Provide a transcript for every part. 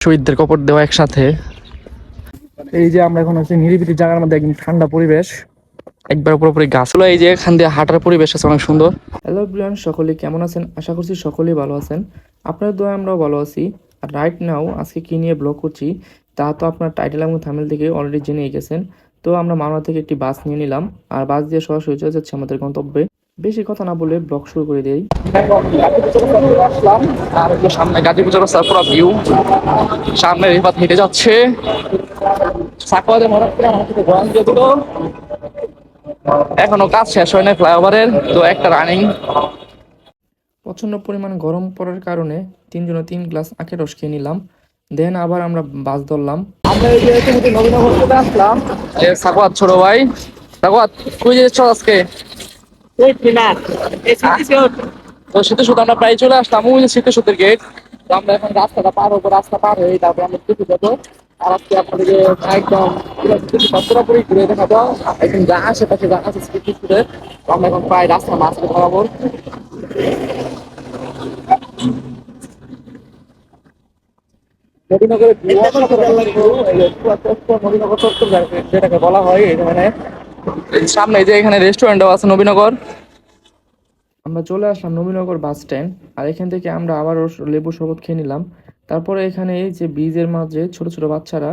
শহীদদের কবর দেওয়া একসাথে। এই যে আমরা এখন আছি নিরিবিলি জায়গার মধ্যে একদম ঠান্ডা পরিবেশ। একবার পুরোপুরি গাছ হলো এই যে এখান দিয়ে হাঁটার পরিবেশ আছে অনেক সুন্দর। হ্যালো ব্রিয়ান সকলে কেমন আছেন? আশা করছি সকলেই ভালো আছেন। আপনার দোয়া আমরাও ভালো আছি। আর রাইট নাও আজকে কি নিয়ে ব্লগ করছি তা তো আপনার টাইটেল এবং থামেল থেকে অলরেডি জেনে গেছেন। তো আমরা মামলা থেকে একটি বাস নিয়ে নিলাম। আর বাস দিয়ে সরাসরি চলে যাচ্ছে আমাদের গন্তব্যে। বেশি কথা না বলে ব্লগ শুরু করে দিই। সামনে গাজীপুর রাস্তার পুরো ভিউ সামনে রেফাত হেঁটে যাচ্ছে। আমার গরম দিয়ে দিল। এখনও কাজ শেষ হয় না ফ্লাইওভারের তো একটা রানিং প্রচণ্ড পরিমাণ গরম পড়ার কারণে তিনজনে তিন গ্লাস আখের রস খেয়ে নিলাম। দেন আবার আমরা বাস ধরলাম। আমরা এই যে নবীনগর চলে আসলাম সাকওয়াত ছোট ভাই। সাকওয়াত কই যাচ্ছ আজকে? তো শীতের সুদ আমরা প্রায় চলে আসলাম ওই শীতের সুদের গেট তো আমরা এখন রাস্তাটা পার হব রাস্তা পার হয়ে তারপর আমরা কিছু যাব আর আজকে আপনাদেরকে একদম সুদ পুরোপুরি ঘুরে দেখাবো একদম যা আশেপাশে যা আছে শীতের সুদের তো আমরা এখন প্রায় রাস্তা মাছ বরাবর নবীনগরের নবীনগর চত্বর যেটাকে বলা হয় এখানে সামনে যে এখানে রেস্টুরেন্টও আছে, নবীনগর। আমরা চলে আসলাম নবীনগর বাস স্ট্যান্ড আর এখান থেকে আমরা আবারও লেবু শরবত খেয়ে নিলাম। তারপরে এখানে এই যে বীজের মাঝে ছোট ছোট বাচ্চারা,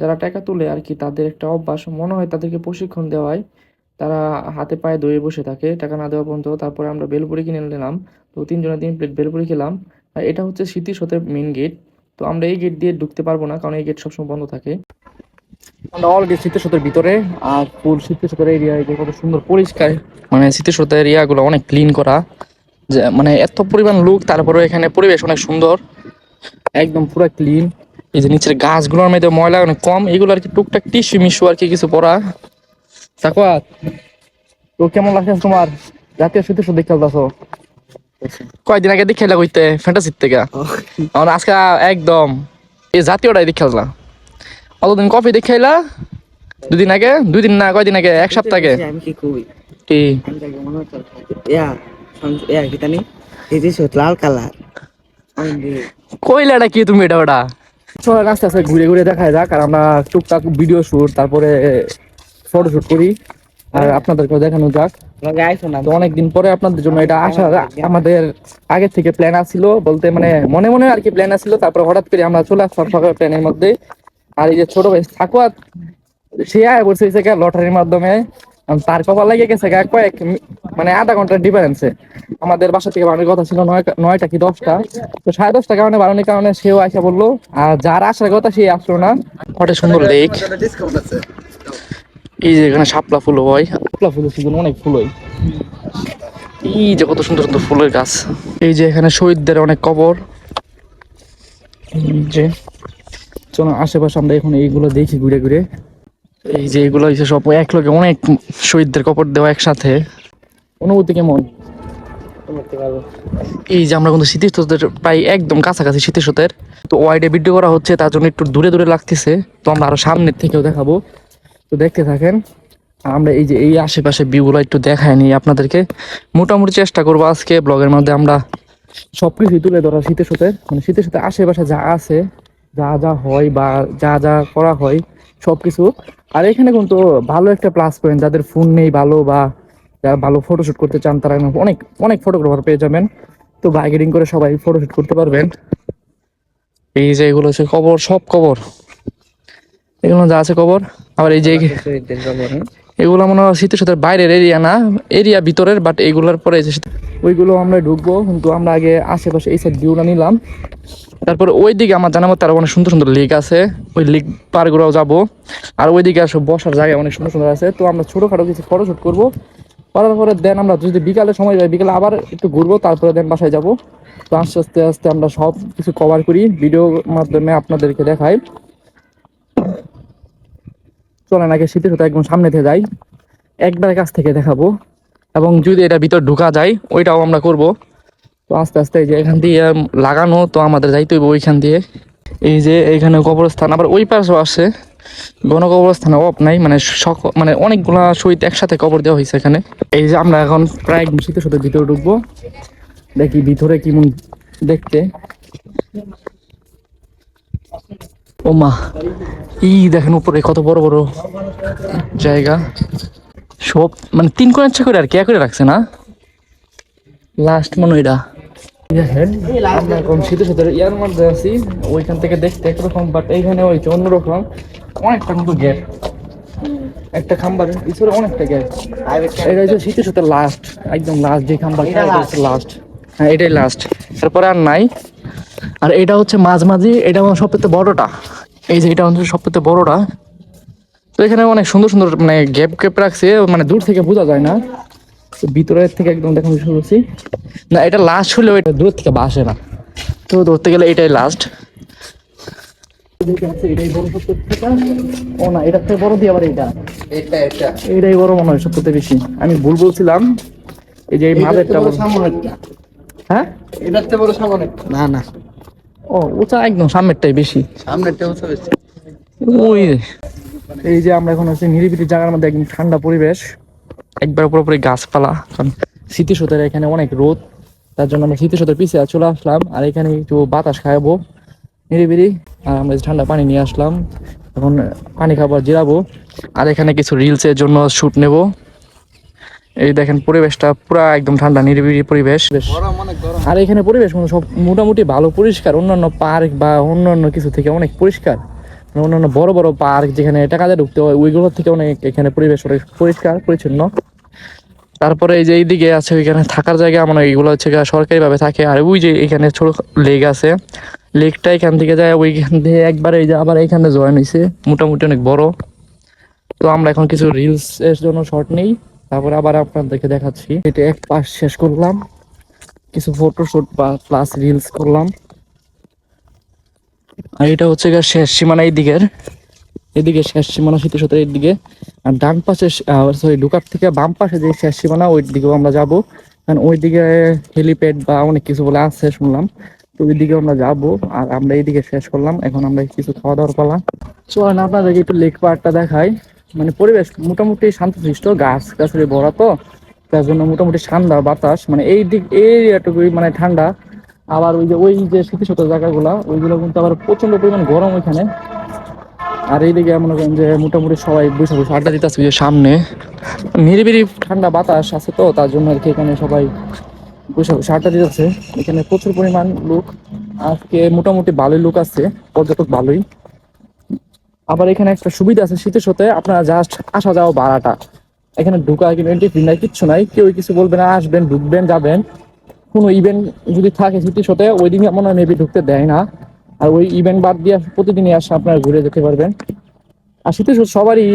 যারা টাকা তুলে আর কি তাদের একটা অভ্যাস, মনে হয় তাদেরকে প্রশিক্ষণ দেওয়ায় তারা হাতে পায়ে দইয়ে বসে থাকে, টাকা না দেওয়া পর্যন্ত। তারপরে আমরা বেলপুরি কিনে নিলাম, তো তিনজনে তিন প্লেট বেলপুরি খেলাম। আর এটা হচ্ছে স্মৃতি সতের মেন গেট তো আমরা এই গেট দিয়ে ঢুকতে পারব না, কারণ এই গেট সবসময় বন্ধ থাকে। আমরা অলরেডি ভিতরে আর ফুল এরিয়া যে কত সুন্দর পরিষ্কার। মানে স্মৃতিসৌধের এরিয়াগুলো অনেক ক্লিন করা। যে মানে এত পরিমাণ লোক তারপরে এখানে পরিবেশ অনেক সুন্দর। একদম পুরো ক্লিন এই যে নিচের গাছগুলোর মধ্যে ময়লা অনেক কম এগুলো আর কি টুকটাক টিস্যু মিশু আর কি কিছু পড়া। তাকুয়াত তো কেমন লাগছে তোমার জাতীয় স্মৃতিসৌধ দেখতে পাচ্ছ কয়দিন আগে দেখে এলাম হইতে ফ্যান্টাসির থেকে। আমার আজকে একদম এই জাতীয়টাই দেখে অতদিন কফি দেখে এলা দুদিন আগে? দুই দিন না কয়দিন আগে? এক সপ্তাহ আগে? আমি কি কই? কি? আমি তাকে হচ্ছে সন- কি জানি? এই যে লাল কালার। কইলাটা কি তুমি এটা ওটা? চলো আস্তে আস্তে ঘুরে ঘুরে দেখায় যাক আর আমরা টুকটাক ভিডিও শুট তারপরে ফটো শুট করি আর আপনাদেরকেও দেখানো যাক। তো অনেকদিন পরে আপনাদের জন্য এটা আসা আমাদের আগে থেকে প্ল্যান আসছিল বলতে মানে মনে মনে আর কি প্ল্যান আসছিল তারপর হঠাৎ করে আমরা চলে আসলাম সকালে প্ল্যানের মধ্যে। আর এই যে ছোট ভাই থাকুয়া সে আয় বসে লটারির মাধ্যমে। তার কপাল লাগে গেছে কয়েক মানে আধা ঘণ্টার ডিফারেন্সে আমাদের বাসা থেকে বাড়ির কথা ছিল নয় নয়টা কি দশটা? তো সাড়ে দশটা কারণে বারোনির কারণে সেও আইসা বলল আর যার আসার কথা সে আসলো না। কত সুন্দর লেক এই যে এখানে শাপলা ফুল হয় শাপলা ফুলের সিজন অনেক ফুল হয় এই যে কত সুন্দর সুন্দর ফুলের গাছ। এই যে এখানে শহীদদের অনেক কবর। এই যে চলো আশেপাশে আমরা এখন এইগুলো দেখি ঘুরে ঘুরে। এই যে এগুলো হচ্ছে সব এক লোকে অনেক শহীদদের কবর দেওয়া একসাথে। অনুভূতি কেমন? এই যে আমরা কিন্তু স্মৃতিসৌধের প্রায় একদম কাছাকাছি স্মৃতিসৌধের তো ওয়াইডে ভিডিও করা হচ্ছে তার জন্য একটু দূরে দূরে লাগতেছে। তো আমরা আরও সামনের থেকেও দেখাবো। তো দেখতে থাকেন আমরা এই যে এই আশেপাশে ভিউগুলো একটু দেখায় নিই আপনাদেরকে। মোটামুটি চেষ্টা করব আজকে ব্লগের মধ্যে আমরা সবকিছু তুলে ধরা শীতের সাথে মানে শীতের সাথে আশেপাশে যা আছে যা যা হয় বা যা যা করা হয়, সবকিছু। আর এখানে কিন্তু ভালো একটা প্লাস পয়েন্ট যাদের ফোন নেই ভালো বা যারা ভালো ফটোশ্যুট করতে চান, তারা অনেক অনেক ফটোগ্রাফার পেয়ে যাবেন। তো বাইক করে সবাই ফটোশুট করতে পারবেন। এই যে এগুলো হচ্ছে কবর সব কবর এগুলো যা আছে কবর আবার এই যে এগুলো মনে হয় শীতের সাথে বাইরের এরিয়া না এরিয়া ভিতরের বাট এগুলোর পরে ওইগুলো আমরা ঢুকবো, কিন্তু আমরা আগে আশেপাশে এই সাইড ভিউটা নিলাম। তারপরে ওই দিকে আমার জানা মতো আরও অনেক সুন্দর সুন্দর লেক আছে, ওই লেক পার করেও যাব। আর ওই দিকে সব বসার জায়গা অনেক সুন্দর সুন্দর আছে। তো আমরা ছোটখাটো কিছু ফটোশুট করব। করার পরে দেন আমরা যদি বিকালে সময় যাই বিকালে আবার একটু ঘুরবো, তারপরে দেন বাসায় যাব। তো আস্তে আস্তে আস্তে আমরা সব কিছু কভার করি ভিডিওর মাধ্যমে আপনাদেরকে দেখাই। চলেন আগে শীতের সাথে একদম সামনে থেকে যাই। একবার কাছ থেকে দেখাবো। এবং যদি এটা ভিতর ঢুকা যায়, ওইটাও আমরা করব। তো আস্তে আস্তে যে এখান দিয়ে লাগানো, তো আমাদের যাইতে হইব ওইখান দিয়ে। এই যে এইখানে কবরস্থান, আবার ওই পাশেও আসে গণ কবরস্থানে অফ নাই মানে সক মানে অনেকগুলা শহীদ একসাথে কবর দেওয়া হয়েছে এখানে। এই যে আমরা এখন প্রায় শীতের সাথে ভিতরে ঢুকবো। দেখি ভিতরে কেমন দেখতে। ও মা এই দেখেন উপরে কত বড় বড় জায়গা। সব মানে তিন কোণ ইচ্ছা করে আর কি করে রাখছে না? লাস্ট মনে এটা। ওইখান থেকে দেখতে বাট এইখানে ওই অনেকটা একটা অনেকটা এটা শীতের লাস্ট একদম লাস্ট লাস্ট হ্যাঁ এটাই লাস্ট তারপরে আর নাই। আর এটা হচ্ছে মাঝামাঝি এটা আমার সবথেকে বড়টা। এই যে এটা হচ্ছে সবথেকে বড়টা। তো এখানে অনেক সুন্দর সুন্দর মানে গ্যাপ গ্যাপ রাখছে মানে দূর থেকে বোঝা যায় না। তো ভিতরের থেকে একদম দেখানো শুরু করছি। না এটা লাস্ট হলেও এটা দূর থেকে বাসে না। তো ধরতে গেলে এটাই লাস্ট এটাই বড় ও না এটা থেকে বড় দিয়ে আবার এটা এটা এটা। এটাই বড় মনে হয় সত্যতে বেশি। আমি ভুল বলছিলাম। এই যে এই মাঝেরটা হ্যাঁ? বড় না না। ও ওটা একদম সামনেরটাই বেশি। সামনেরটা হচ্ছে বেশি। ওই এই যে আমরা এখন আছি নিরিবিলি জায়গার মধ্যে একদম ঠান্ডা পরিবেশ একবার পুরোপুরি গাছপালা কারণ স্মৃতিসৌধের এখানে অনেক রোদ তার জন্য আমরা স্মৃতিসৌধের পিছিয়ে চলে আসলাম আর এখানে একটু বাতাস খাওয়াবো নিরিবিলি আর আমরা ঠান্ডা পানি নিয়ে আসলাম এখন পানি খাবার জিরাবো আর এখানে কিছু রিলসের জন্য শ্যুট নেব। এই দেখেন পরিবেশটা পুরা একদম ঠান্ডা নিরিবিলি পরিবেশ। আর এখানে পরিবেশ মানে সব মোটামুটি ভালো পরিষ্কার। অন্যান্য পার্ক বা অন্যান্য কিছু থেকে অনেক পরিষ্কার। মানে অন্যান্য বড় বড় পার্ক যেখানে টাকা দিয়ে ঢুকতে হয় ওইগুলোর থেকে অনেক এখানে পরিবেশ অনেক পরিষ্কার পরিচ্ছন্ন। তারপরে এই যে এইদিকে আছে ওইখানে থাকার জায়গা মানে এইগুলো হচ্ছে সরকারি ভাবে থাকে। আর ওই যে এখানে ছোট লেক আছে লেকটা এখান থেকে যায় ওইখান থেকে একবার এই যে আবার এখানে জয়েন হয়েছে মোটামুটি অনেক বড়। তো আমরা এখন কিছু রিলস এর জন্য শর্ট নেই। তারপরে আবার আপনাদেরকে দেখাচ্ছি। এটা এক পাশ শেষ করলাম। কিছু ফটোশুট বা প্লাস রিলস করলাম। আর এটা হচ্ছে গিয়ে শেষ সীমানা এই দিকের এদিকে শেষ সীমানা সাথে দিকে আর ডান পাশে সরি ঢুকার থেকে বাম পাশে যে শেষ সীমানা ওই দিকেও আমরা যাব। কারণ ওই দিকে হেলিপ্যাড বা অনেক কিছু বলে আছে, শুনলাম। তো ওই দিকে আমরা যাব। আর আমরা এইদিকে শেষ করলাম। এখন আমরা কিছু খাওয়া দাওয়ার পালা। চলেন, আপনাদেরকে একটু লেক পার্কটা দেখাই। মানে পরিবেশ মোটামুটি শান্তশিষ্ট, গাছ গাছের ভরা তো তার জন্য মোটামুটি ঠান্ডা বাতাস মানে এই দিক, এই এরিয়াটুকুই মানে ঠান্ডা। আবার ওই যে ওই যে স্মৃতিশত জায়গাগুলা, ওইগুলো কিন্তু আবার প্রচণ্ড পরিমাণ গরম ওইখানে। আর এইদিকে মনে করেন যে মোটামুটি সবাই বসে বসে আড্ডা ওই যে সামনে। নিরিবিলি ঠান্ডা বাতাস আছে তো, তার জন্য আর কি এখানে সবাই বসে বসে আড্ডা দিতেছে এখানে প্রচুর পরিমাণ লোক। আজকে মোটামুটি ভালোই লোক আছে, পর্যটক ভালোই। আবার এখানে একটা সুবিধা আছে, শীতের সাথে আপনারা জাস্ট আসা যাওয়া ভাড়াটা। এখানে ঢুকা কিন্তু এন্ট্রি ফি নাই, কিচ্ছু নাই কেউ কিছু বলবে না, আসবেন, ঢুকবেন, যাবেন। কোনো ইভেন্ট যদি থাকে শীতের সাথে, ওই দিন মনে হয় মেবি ঢুকতে দেয় না। আর ওই ইভেন্ট বাদ দিয়ে প্রতিদিনই আসে, আপনারা ঘুরে যেতে পারবেন। আর শীতের সাথে সবারই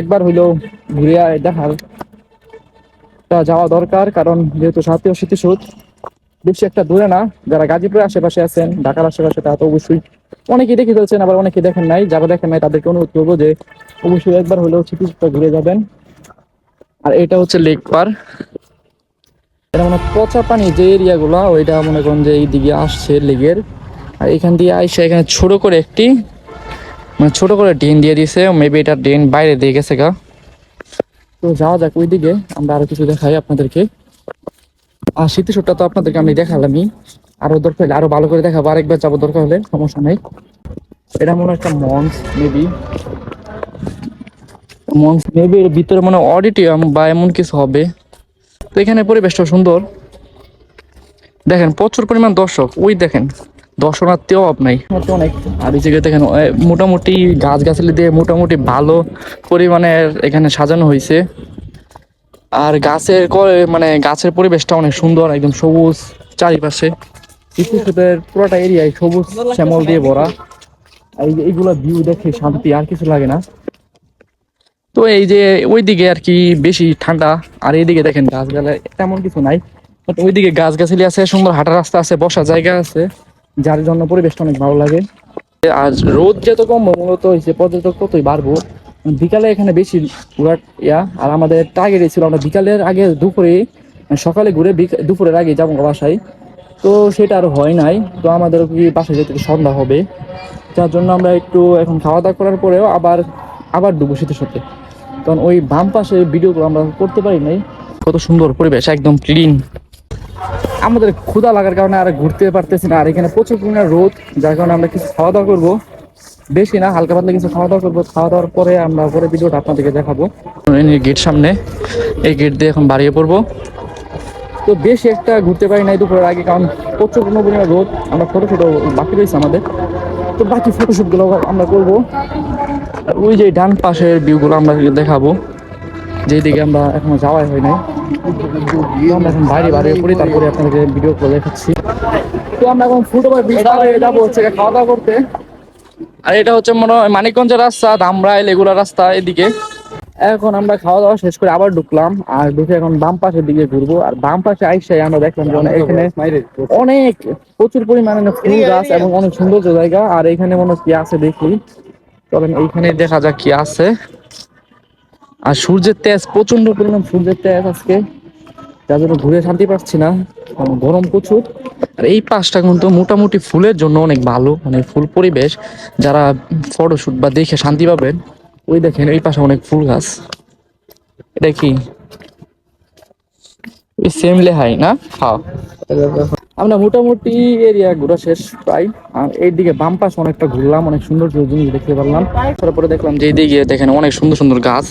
একবার হইলেও ঘুরে দেখার যাওয়া দরকার, কারণ যেহেতু সাথীয় স্মৃতিসৌধ বেশি একটা দূরে না। যারা গাজীপুরের আশেপাশে আছেন, ঢাকার আশেপাশে, তারা তো অবশ্যই অনেকেই দেখে ফেলছেন, আবার অনেকে দেখেন নাই। যারা দেখেন নাই, তাদেরকে অনুরোধ করব যে অবশ্যই একবার হলেও স্মৃতিসৌধটা ঘুরে যাবেন। আর এটা হচ্ছে লেক পার। এটা মানে পচা পানি যে এরিয়া গুলা ওইটা মনে করেন যে এইদিকে আসছে লেগের আর এখান দিয়ে আইসা এখানে ছোট করে একটি মানে ছোট করে ড্রেন দিয়ে দিয়েছে। মেবি এটা ড্রেন বাইরে দিয়ে গেছে গা। তো যাওয়া যাক ওইদিকে, আমরা আরও কিছু দেখাই আপনাদেরকে। আর স্মৃতিসৌধটা তো আপনাদেরকে আমি দেখালামই। আরও দরকার হলে আরও ভালো করে দেখাবো, আরেকবার যাব দরকার হলে, সমস্যা নেই। এটা মনে একটা মঞ্চ মেবি মঞ্চ মেবি এর ভিতরে মানে অডিটোরিয়াম বা এমন কিছু হবে। তো এখানে পরিবেশটা সুন্দর। দেখেন, প্রচুর পরিমাণ দর্শক। ওই দেখেন, দর্শনার্থীও অভাব নাই। অনেক। আর এই জায়গায় দেখেন মোটামুটি গাছ গাছালি দিয়ে মোটামুটি ভালো পরিমাণের এখানে সাজানো হয়েছে। আর গাছের মানে গাছের পরিবেশটা অনেক সুন্দর, একদম সবুজ চারিপাশে। পুরোটা এরিয়ায় সবুজ শ্যামল দিয়ে ভরা। এইগুলো ভিউ দেখে শান্তি আর কিছু লাগে না। তো এই যে ওইদিকে আর কি বেশি ঠান্ডা আর এইদিকে দেখেন গাছগালা তেমন কিছু নাই। বাট ওইদিকে গাছ গাছালি আছে সুন্দর হাঁটার রাস্তা আছে বসার জায়গা আছে যার জন্য পরিবেশটা অনেক ভালো লাগে। আর রোদ যত কম মূলত হয়েছে পর্যটক ততই বাড়বো। বিকালে এখানে বেশি ঘোরার ইয়া আর আমাদের টার্গেট ছিল আমরা বিকালের আগে দুপুরে সকালে ঘুরে দুপুরের আগে যাব বাসায়। তো সেটা আর হয় নাই। তো আমাদের কি বাসায় যেতে সন্ধ্যা হবে? যার জন্য আমরা একটু এখন খাওয়া দাওয়া করার পরেও আবার আবার ডুবো শীতের সাথে। কারণ ওই বাম পাশে ভিডিওগুলো আমরা করতে পারি নাই। কত সুন্দর পরিবেশ, একদম ক্লিন আমাদের ক্ষুধা লাগার কারণে আর ঘুরতে পারতেছি না। আর এখানে প্রচুর পরিমাণে রোদ, যার কারণে আমরা কিছু খাওয়া দাওয়া করব। বেশি না, হালকা পাতলা কিছু খাওয়া দাওয়া করব। খাওয়া দাওয়ার পরে আমরা পরে ভিডিওটা আপনাদেরকে দেখাবো। গেট সামনে, এই গেট দিয়ে এখন বাড়িয়ে পড়ব। তো বেশি একটা ঘুরতে পারি নাই দুপুরের আগে, কারণ প্রচুর পরিমাণে রোদ, আমরা ফটো ফটো বাকি রয়েছে আমাদের। তো বাকি ফটোশুটগুলো আমরা করব। ওই যে ডান পাশের ভিউগুলো আমরা দেখাবো, যেদিকে আমরা এখনও যাওয়াই হয় নাই। আমরা এখন বাইরে বাইরে পড়ি তারপরে আপনাদেরকে ভিডিও করে দেখাচ্ছি। তো আমরা এখন ফুটওভার ব্রিজ যাব হচ্ছে খাওয়া দাওয়া করতে। আর এটা হচ্ছে মনে হয় মানিকগঞ্জের রাস্তা ধামরাই লেগুলার রাস্তা এদিকে। এখন আমরা খাওয়া দাওয়া শেষ করে আবার ঢুকলাম আর ঢুকে এখন বাম পাশের দিকে ঘুরবো। আর বাম পাশে আইসাই আমরা দেখলাম যে এখানে অনেক প্রচুর পরিমাণে ফুল গাছ এবং অনেক সুন্দর জায়গা আর এখানে মনে কি আছে দেখি। চলেন এইখানে দেখা যাক কি আছে। আর সূর্যের তেজ প্রচণ্ড পরিমাণ সূর্যের তেজ আজকে। যার জন্য ঘুরে শান্তি পাচ্ছি না গরম প্রচুর। আর এই পাশটা কিন্তু মোটামুটি ফুলের জন্য অনেক ভালো মানে ফুল পরিবেশ। যারা ফটোশুট বা দেখে শান্তি পাবেন। ওই দেখেন এই পাশে অনেক ফুল গাছ। এটা কি? সেম লেহাই, না? হ্যাঁ। আমরা মোটামুটি এরিয়া ঘোরা শেষ প্রায়। আর এইদিকে বাম পাশ অনেকটা ঘুরলাম, অনেক সুন্দর সুন্দর জিনিস দেখতে পারলাম। তারপরে দেখলাম যে এইদিকে দেখেন অনেক সুন্দর সুন্দর গাছ।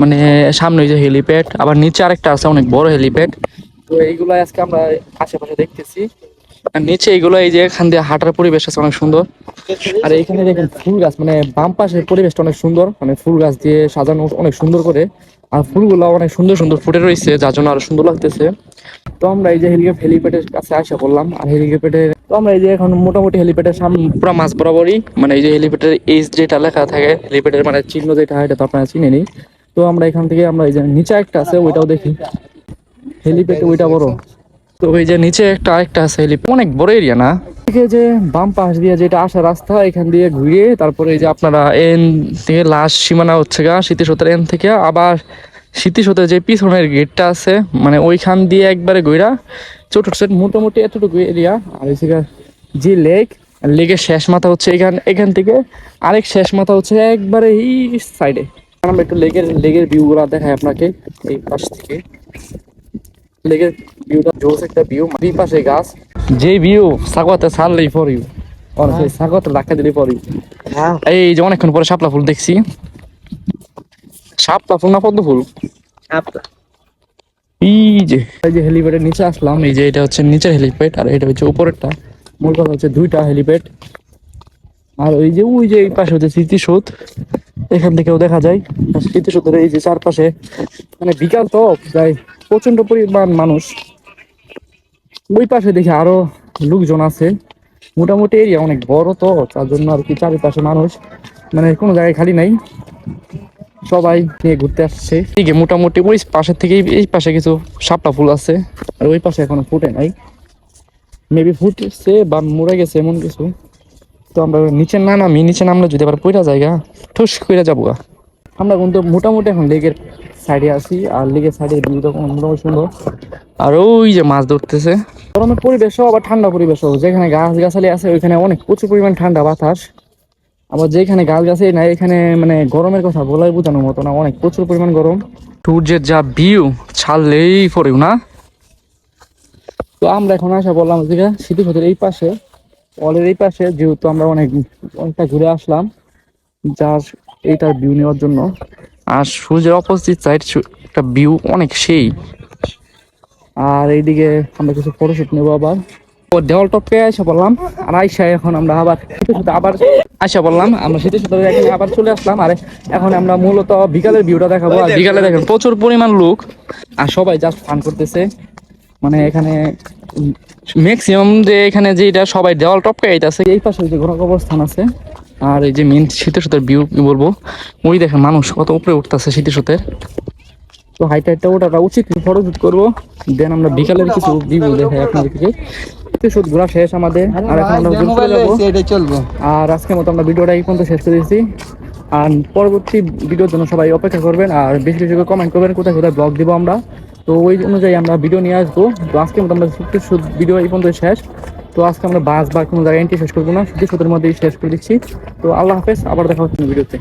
মানে সামনে ওই যে হেলিপ্যাড আবার নিচে আরেকটা আছে, অনেক বড় হেলিপ্যাড তো এইগুলো আজকে আমরা আশেপাশে দেখতেছি। আর নিচে এইগুলো এই যে এখান দিয়ে হাঁটার পরিবেশ আছে অনেক সুন্দর। আর এইখানে দেখেন ফুল গাছ মানে বাম পাশের পরিবেশটা অনেক সুন্দর মানে ফুল গাছ দিয়ে সাজানো অনেক সুন্দর করে। আর ফুলগুলো অনেক সুন্দর সুন্দর ফুটে রয়েছে, যার জন্য আরও সুন্দর লাগতেছে। তো আমরা এই যে হেলিকপ্টার হেলিপ্যাডের কাছে আসা পড়লাম আর হেলিপ্যাডের তো আমরা এই যে এখন মোটামুটি হেলিপ্যাডের সামনে পুরো মাছ বরাবরই মানে এই যে হেলিপ্যাডের এইচ যেটা লেখা থাকে, হেলিপ্যাডের মানে চিহ্ন যেটা হয়, এটা তো আপনারা চিনে নিই তো আমরা এখান থেকে আমরা এই যে নিচে একটা আছে, ওইটাও দেখি। হেলিপ্যাড ওইটা বড়। তো ওই যে নিচে একটা আরেকটা আছে অনেক বড় এরিয়া না? যে বাম পাশ দিয়ে যেটা আসা রাস্তা, এখান দিয়ে ঘুরিয়ে তারপরে যে আপনারা এন থেকে লাস্ট সীমানা হচ্ছে গা, স্মৃতিসৌধের এন থেকে। আবার স্মৃতিসৌধের যে পিছনের গেটটা আছে মানে ওইখান দিয়ে একবারে ঘুরা ছোট মোটামুটি এতটুকু এরিয়া আর এই যে লেক, লেকের শেষ মাথা হচ্ছে এখান এখান থেকে। আরেক শেষ মাথা হচ্ছে একবারে এই সাইডে আমরা একটু লেকের লেকের ভিউগুলো দেখাই আপনাকে, এই পাশ থেকে। ভিউটা জোস একটা ভিউ দুই পাশে গাছ। যে ভিউ সাগতে ছাড়লেই ফর ইউ আর সেই সাগতে ধাক্কা দিলেই ফর ইউ হ্যাঁ। এই যে অনেকক্ষণ পরে শাপলা ফুল দেখছি। শাপলা ফুল না পদ্ম ফুল? এই যে এই যে হেলিপ্যাডের নিচে আসলাম এই যে এটা হচ্ছে নিচের হেলিপ্যাড আর এটা হচ্ছে উপরেরটা। মূল কথা হচ্ছে দুইটা হেলিপ্যাড আর ওই যে ওই যে এই পাশে হচ্ছে স্মৃতিসৌধ। এখান থেকেও দেখা যায়। স্মৃতিসৌধের এই যে চারপাশে মানে বিকাল তো প্রায় প্রচণ্ড পরিমাণ মানুষ। ওই পাশে দেখি আরও লোকজন আছে। মোটামুটি এরিয়া অনেক বড় তো, তার জন্য আর কি চারিপাশে মানুষ। মানে কোনো জায়গায় খালি নাই। সবাই নিয়ে ঘুরতে আসছে। এদিকে মোটামুটি ওই পাশের থেকে এই- পাশে কিছু শাপলা ফুল আছে। আর ওই পাশে এখনও ফুটে নাই। মেবি ফুটছে বা মরে গেছে এমন কিছু। তো আমরা নিচে না নামি, নিচে নামলে যদি আবার পইরা জায়গা ঠুস করে যাব। আমরা কিন্তু মোটামুটি এখন লেগের সাইডে আছি আর লেগের সাইডে ভিউটা সুন্দর। আর ওই যে মাছ ধরতেছে। গরমের পরিবেশও আবার ঠান্ডা পরিবেশও। যেখানে গাছ গাছালি আছে, ওইখানে অনেক প্রচুর পরিমাণ ঠান্ডা বাতাস। আবার যেখানে গাছ গাছে না এখানে মানে গরমের কথা বলাই বোঝানোর মতো না, অনেক প্রচুর পরিমাণ গরম। সূর্যের যা ভিউ ছাড়লেই পড়েও না। তো আমরা এখন আসা বললাম যে স্মৃতিসৌধের এই পাশে। অলের এই পাশে যেহেতু আমরা অনেক, অনেকটা ঘুরে আসলাম, যার এইটার ভিউ নেওয়ার জন্য। আর সূর্যের অপোজিট সাইড একটা ভিউ অনেক সেই। আর এইদিকে আমরা কিছু ফটোশুট নেব আবার। দেওয়াল টপকে এসে বললাম আর আইসা এখন আমরা আবার আবার আইসা বললাম আমরা স্মৃতিসৌধের এখানে আবার চলে আসলাম, আর এখন আমরা মূলত বিকালের ভিউটা দেখাবো। আর বিকালে দেখেন প্রচুর পরিমাণ লোক, আর সবাই জাস্ট ফান করতেছে। মানে এখানে ম্যাক্সিমাম যে এখানে যে এটা সবাই দেওয়াল টপকে আইতাছে, এই পাশে যে ঘোরা কবরস্থান আছে আর এই যে মেন শীতের ভিউ কি বলব ওই দেখেন মানুষ কত উপরে উঠতেছে শীতের তো হাইট হাইটটা ওঠাটা উচিত ফটো শুট করব দেন আমরা বিকালের কিছু ভিউ দেখাই আপনাদেরকে। শুট ঘোরা শেষ আমাদের আর এখন আমরা ঘুরতে যাব। আর আজকের মতো আমরা ভিডিওটা এই পর্যন্ত শেষ করে দিয়েছি। আর পরবর্তী ভিডিওর জন্য সবাই অপেক্ষা করবেন আর বেশি বেশি করে কমেন্ট করবেন কোথায় কোথায় ব্লগ দিব আমরা। তো ওই অনুযায়ী আমরা ভিডিও নিয়ে আসব। তো আজকের মতো আমরা ভিডিও এই পর্যন্ত শেষ। তো আজকে আমরা বাস বা কোনো জায়গায় এন্ট্রি শেষ করব না শুধু সুদের মধ্যেই শেষ করে দিচ্ছি। তো আল্লাহ হাফেজ, আবার দেখা হচ্ছে ভিডিওতে।